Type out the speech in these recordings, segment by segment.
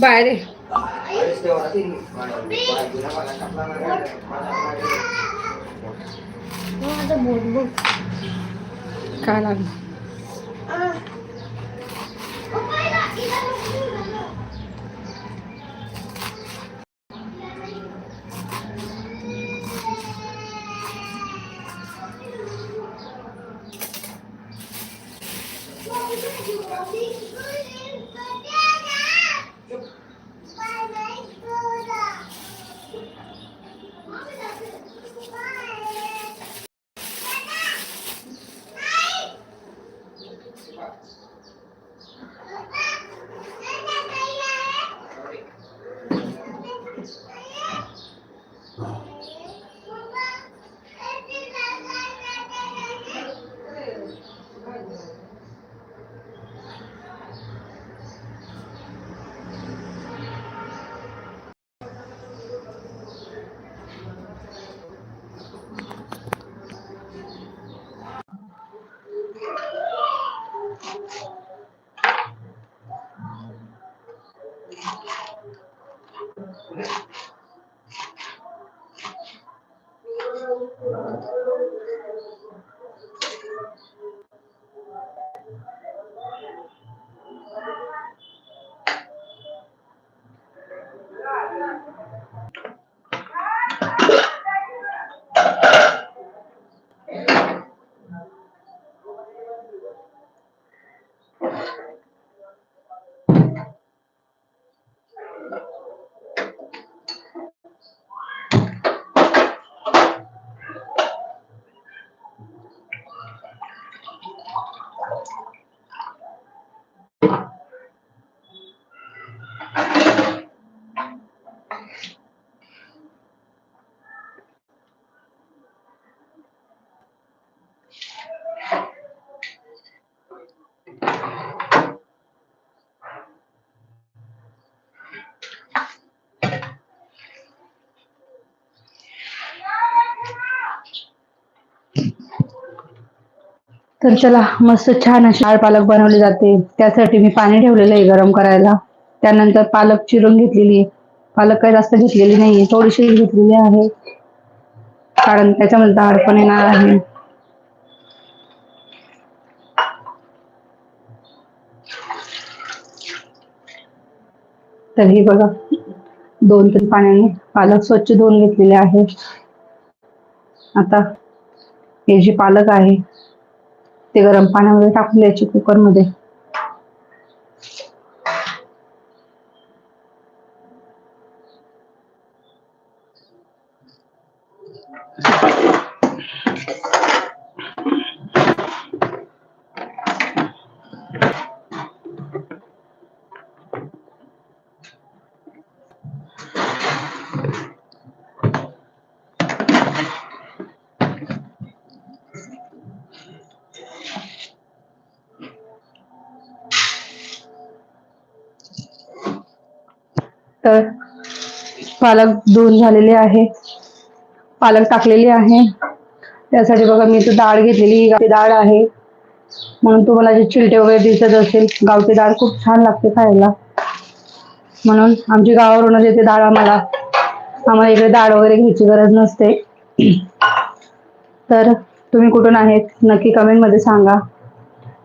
बाहेर आहे. Thank you. तर चला मस्त छान अशी डाळ पालक बनवली जाते. त्यासाठी मी पाणी ठेवलेलं आहे गरम करायला. त्यानंतर पालक चिरून घेतलेली आहे. पालक काही जास्त घेतलेली नाहीये थोडीशी घेतलेली आहे. कारण त्याच्यामध्ये डाळ पण येणार आहे. तर हे बघा दोन तीन पाण्याने पालक स्वच्छ धुवून घेतलेले आहे आता हे जे पालक आहे ते गरम पाण्यामध्ये टाकून द्यायचे कुकरमध्ये तर पालक धुवून झालेले आहे. पालक टाकलेली आहे. त्यासाठी बघा मी इथं डाळ घेतलेली गावठी डाळ आहे. म्हणून तुम्हाला जे चिलटे वगैरे दिसत असेल गावठी डाळ खूप छान लागते खायला. म्हणून आमची गावावरूनच येते डाळ आम्हाला. आम्हाला इकडे डाळ वगैरे घ्यायची गरज नसते. तर तुम्ही कुठून आहेत नक्की कमेंटमध्ये सांगा.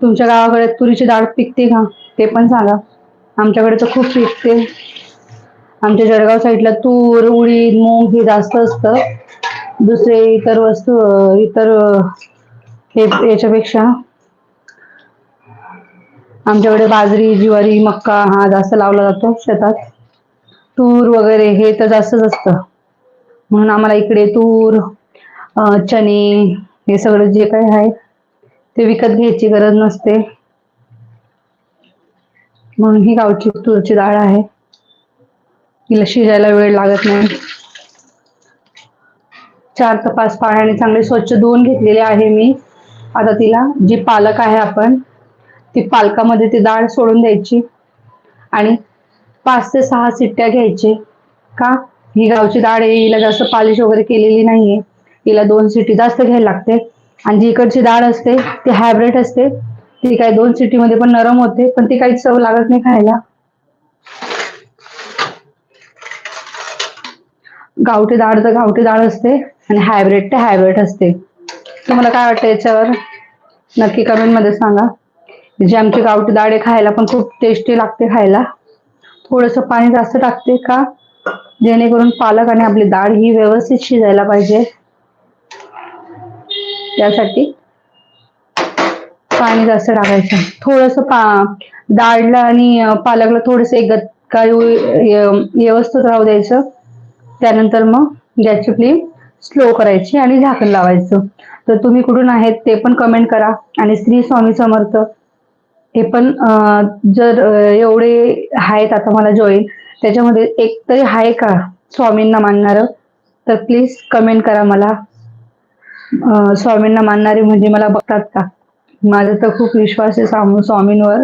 तुमच्या गावाकडे तुरीची डाळ पिकते का ते पण सांगा. आमच्याकडे तर खूप पिकते. आमच्या जळगाव साईडला तूर उडीद मूग हे जास्त असतं. दुसरे इतर वस्तू इतर हे याच्यापेक्षा आमच्याकडे बाजरी ज्वारी मक्का हा जास्त लावला जातो शेतात. तूर वगैरे हे तर जास्तच असतं. म्हणून आम्हाला इकडे तूर चणे हे सगळं जे काही आहे ते विकत घ्यायची गरज नसते. म्हणून ही गावची तूरची डाळ आहे. तिला शिजायला वेळ लागत नाही. चार ते पाच पाण्याने चांगले स्वच्छ धुवून घेतलेले आहे मी. आता तिला जी पालक आहे आपण ती पालकामध्ये ती डाळ सोडून द्यायची आणि पाच ते सहा सिट्ट्या घ्यायचे. का? ही गावची डाळ आहे हिला जास्त पालिश वगैरे केलेली नाहीये. हिला दोन सिटी जास्त घ्यायला लागते. आणि जी इकडची डाळ असते ती हायब्रिड असते. ती काय दोन सिटीमध्ये पण नरम होते पण ती काही चव लागत नाही खायला. गावठी डाळ तर गावठी डाळ असते आणि हायब्रिड ते हायब्रिड असते. तुम्हाला काय वाटतं याच्यावर? नक्की कमेंटमध्ये सांगा. जी आमची गावठी डाळ आहे खायला पण खूप टेस्टी लागते खायला. थोडस पाणी जास्त टाकते का? जेणेकरून पालक आणि आपली डाळ ही व्यवस्थित शिजायला पाहिजे. त्यासाठी पाणी जास्त टाकायचं. थोडस पा डाळला आणि पालकला थोडस एक काही व्यवस्थित राहू द्यायचं. त्यानंतर मग गॅसची फ्लेम स्लो करायची आणि झाकण लावायचं. तर तुम्ही कुठून आहेत ते पण कमेंट करा. आणि श्री स्वामी समर्थ हे पण जर एवढे आहेत आता मला जॉईन त्याच्यामध्ये एक तरी आहे का स्वामींना मानणार? तर प्लीज कमेंट करा मला. स्वामींना मानणारे म्हणजे मला बघतात का? माझा तर खूप विश्वास आहे स्वामी स्वामींवर.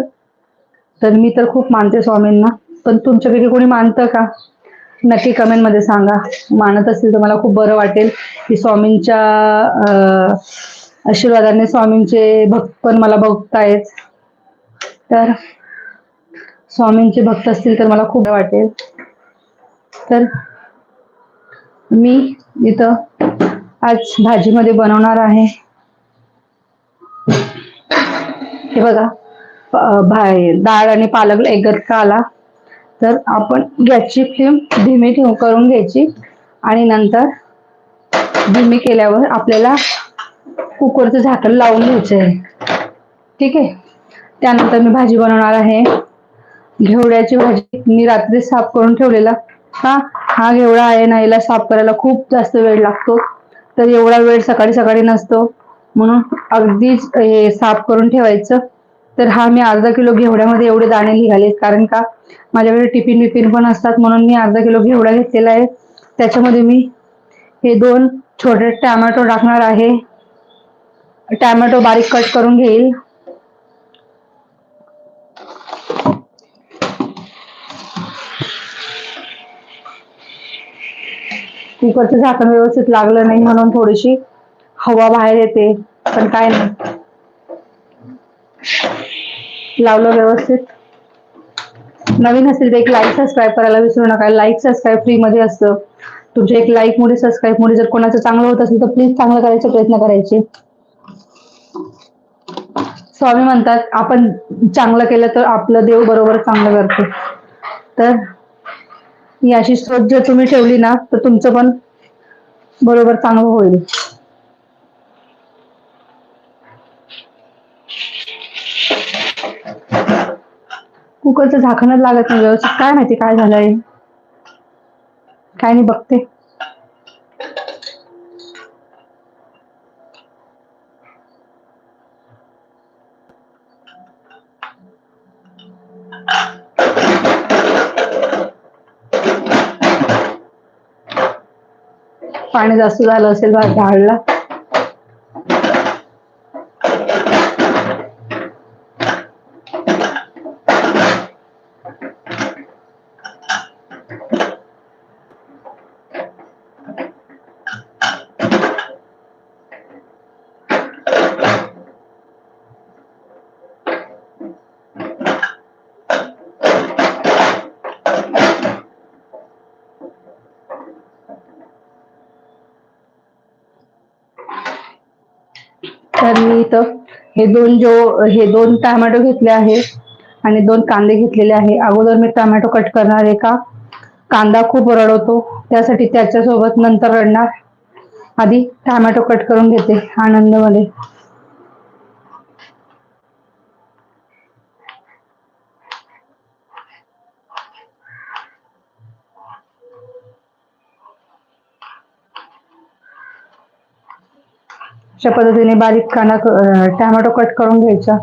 तर मी तर खूप मानते स्वामींना. पण तुमच्यापैकी कोणी मानतं का? नक्की कमेंटमध्ये सांगा. मानत असेल तर मला खूप बरं वाटेल. की स्वामींच्या आशीर्वादाने स्वामींचे भक्त पण मला बघतायत. तर स्वामींचे भक्त असतील तर मला खूप वाटेल. तर मी इथं आज भाजीमध्ये बनवणार आहे. हे बघा भाय डाळ आणि पालक एकत्र आला. तर आपण गॅसची फ्लेम धीमी ठेवून करून घ्यायची. आणि नंतर धीमी केल्यावर आपल्याला कुकरचं झाकण लावून घ्यायचं आहे. ठीक आहे? त्यानंतर मी भाजी बनवणार आहे. घेवड्याची भाजी मी रात्री साफ करून ठेवलेला. हा हा घेवडा आहे ना याला साफ करायला खूप जास्त वेळ लागतो. तर एवढा वेळ सकाळी सकाळी नसतो. म्हणून अगदीच हे साफ करून ठेवायचं. तर हा मी अर्धा किलो घेवड्यामध्ये एवढे दाणे निघाले कारण का माझ्याकडे टिफिन विफिन पण असतात म्हणून मी अर्धा किलो घेवडा घेतलेला आहे. त्याच्यामध्ये मी हे दोन छोटे टॅमॅटो टाकणार आहे. टॅमॅटो बारीक कट करून घेईल. कुकरचं झाकण व्यवस्थित लागलं नाही म्हणून थोडीशी हवा बाहेर येते पण काय नाही. लावलं व्यवस्थित. नवीन असेल तर एक लाईक सबस्क्राईब करायला विसरू नका. लाईक सबस्क्राईब फ्री मध्ये असतं. तुमच्या एक लाईक मुळे सबस्क्राईब मुळे जर कोणाचं चांगलं होत असेल तर प्लीज चांगलं करायचा प्रयत्न करायचे. स्वामी म्हणतात आपण चांगलं केलं तर आपलं देव बरोबर चांगलं करतो. तर ही अशी सोच जर तुम्ही ठेवली ना तर तुमचं पण बरोबर चांगलं होईल. कुकरचं झाकणच लागत नाही व्यवस्थित. काय माहिती काय झालंय? काय नाही बघते. पाणी जास्त झालं असेल बा ढाळला तर मी इथं हे दोन जो हे दोन टोमॅटो घेतले आहे आणि दोन कांदे घेतलेले आहे. अगोदर मी टोमॅटो कट करणार आहे का? कांदा खूप रडवतो त्यासाठी त्याच्यासोबत नंतर रडणार. आधी टोमॅटो कट करून घेते. आनंदमध्ये अशा पद्धतीने बारीक कांदा टॅमॅटो कट करून घ्यायचा.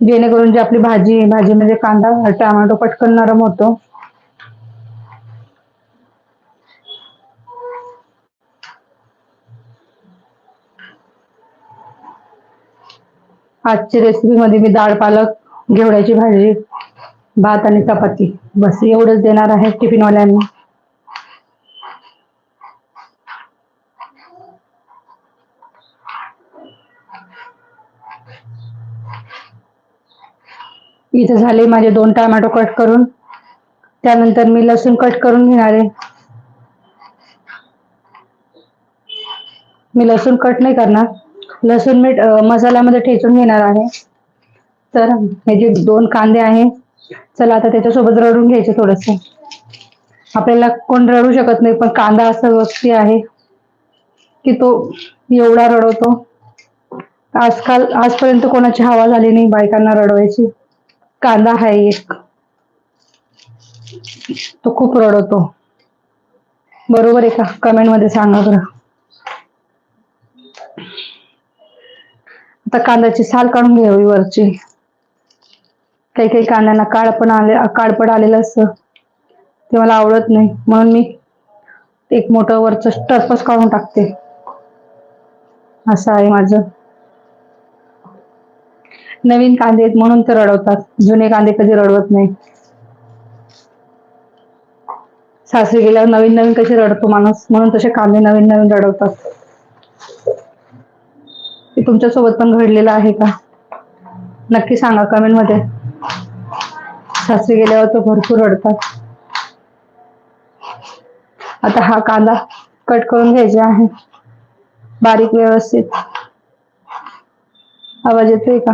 जेणेकरून जी आपली भाजी आहे भाजी म्हणजे कांदा टॅमॅटो पटकन नरम होतो. आजची रेसिपी मध्ये मी डाळ पालक घेवड्याची भाजी भात आणि चपाती. बस एवढंच देणार आहे टिफिनवाल्यांना. इथे झाले माझे दोन टोमॅटो कट करून. त्यानंतर मी लसूण कट करून घेणार आहे. मी लसूण कट नाही करणार. लसूण मी मसाल्यामध्ये ठेचून घेणार आहे. तर हे जे दोन कांदे आहे चला आता त्याच्यासोबत रडून घ्यायचे थोडस. आपल्याला कोण रडू शकत नाही पण कांदा असा व्यक्ती आहे की तो एवढा रडवतो. आजकाल आजपर्यंत कोणाची हवा झाली नाही बायकांना रडवायची. कांदा आहे एक. तो खूप रडवतो बरोबर आहे का? कमेंटमध्ये सांगा बरं. आता कांद्याची साल काढून घ्यावी वरची. काही काही कांद्यांना काळ पण आले काळपण आलेलं असतं. ते मला आवडत नाही. म्हणून मी एक मोठं वरचं टर्पच काढून टाकते. असं आहे माझं. नवीन कांदे आहेत म्हणून ते रडवतात. जुने कांदे कधी रडवत नाही. सासरी गेल्यावर नवीन नवीन कसे रडतो माणूस म्हणून तसे कांदे नवीन नवीन रडवतात. ते तुमच्यासोबत पण घडलेलं आहे का? नक्की सांगा कमेंटमध्ये सासरी गेल्यावर तो भरपूर रडतात. आता हा कांदा कट करून घ्यायचा आहे. बारीक व्यवस्थित. आवाज येतोय का?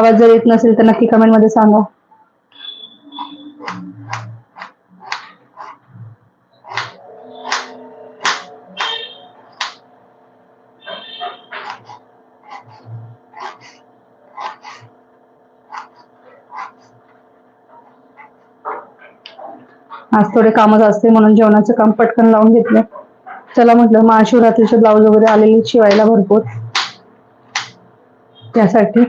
आवाज जर येत नसेल तर नक्की कमेंटमध्ये सांगा. आज थोडे कामच असते म्हणून जेवणाचं काम पटकन लावून घेतलं. चला म्हटलं महाशिवरात्रीचे ब्लाऊज वगैरे आलेले शिवायला भरपूर. त्यासाठी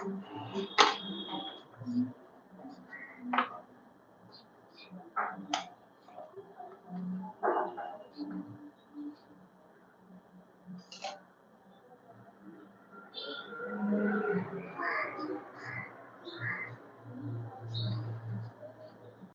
Thank you.